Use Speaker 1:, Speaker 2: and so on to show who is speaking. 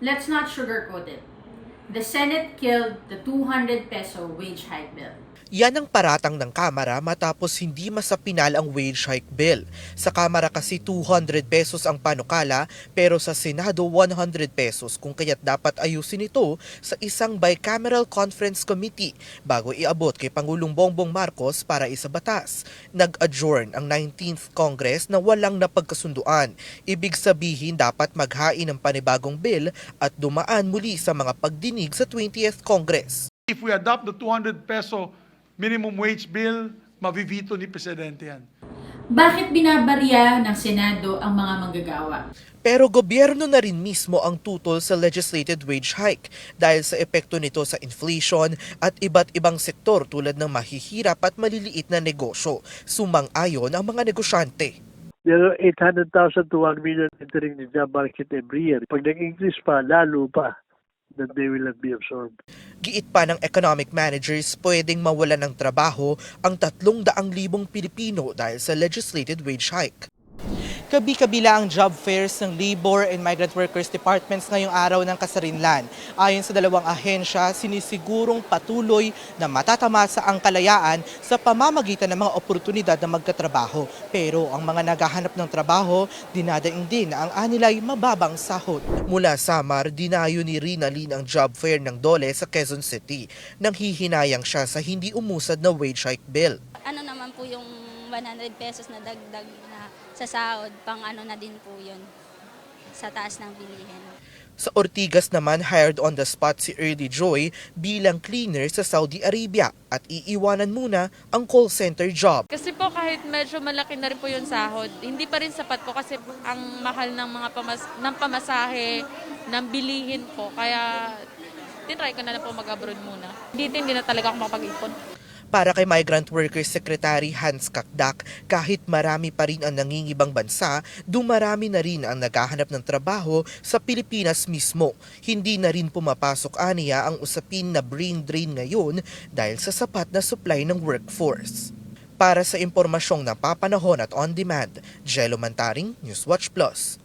Speaker 1: Let's not sugarcoat it. The Senate killed the 200 peso wage hike bill.
Speaker 2: Yan ang paratang ng Kamara matapos hindi masapinal ang wage hike bill. Sa Kamara kasi 200 pesos ang panukala pero sa Senado 100 pesos kung kaya't dapat ayusin ito sa isang bicameral conference committee bago iabot kay Pangulong Bongbong Marcos para isabatas. Nag-adjourn ang 19th Congress na walang napagkasunduan. Ibig sabihin dapat maghain ng panibagong bill at dumaan muli sa mga pagdinig sa 20th Congress.
Speaker 3: If we adopt the 200 peso minimum wage bill, mavivito ni Presidente yan.
Speaker 1: Bakit binabarya ng Senado ang mga manggagawa?
Speaker 2: Pero gobyerno na rin mismo ang tutol sa legislated wage hike dahil sa epekto nito sa inflation at iba't ibang sektor tulad ng mahihirap at maliliit na negosyo. Sumang-ayon ang mga negosyante.
Speaker 4: There are 800,000 to 1 million entering the job market every year. Pag nag-increase pa, lalo pa, that they will not be absorbed.
Speaker 2: Giit pa ng economic managers pwedeng mawalan ng trabaho ang 300,000 Pilipino dahil sa legislated wage hike. Kabi-kabila ang job fairs ng Labor and Migrant Workers Departments ngayong araw ng kasarinlan. Ayon sa dalawang ahensya, sinisigurong patuloy na matatamasa ang kalayaan sa pamamagitan ng mga oportunidad na magkatrabaho. Pero ang mga naghahanap ng trabaho, dinadaing din na ang anilay mababang sahod. Mula Samar, dinayo ni Rina Lin ang job fair ng Dole sa Quezon City nang hihinayang siya sa hindi umusad na wage hike bill.
Speaker 5: ano naman po yung 100 pesos na dagdag sa sahod, pang ano na din po yun sa taas ng bilihin.
Speaker 2: Sa Ortigas naman, hired on the spot si Early Joy bilang cleaner sa Saudi Arabia at iiwanan muna ang call center job.
Speaker 6: Kasi po kahit medyo malaki na rin po yung sahod, hindi pa rin sapat po kasi ang mahal ng mga pamas ng pamasahe, ng bilihin po. Kaya tinry ko na lang po mag-abroad muna. Dito hindi na talaga ako makapag-ipon.
Speaker 2: Para kay Migrant Workers Secretary Hans Kakdak, kahit marami pa rin ang nangingibang bansa, dumarami na rin ang naghahanap ng trabaho sa Pilipinas mismo. Hindi na rin pumapasok aniya ang usapin na brain drain ngayon dahil sa sapat na supply ng workforce. Para sa impormasyong napapanahon at on-demand, Jello Mantaring, Newswatch Plus.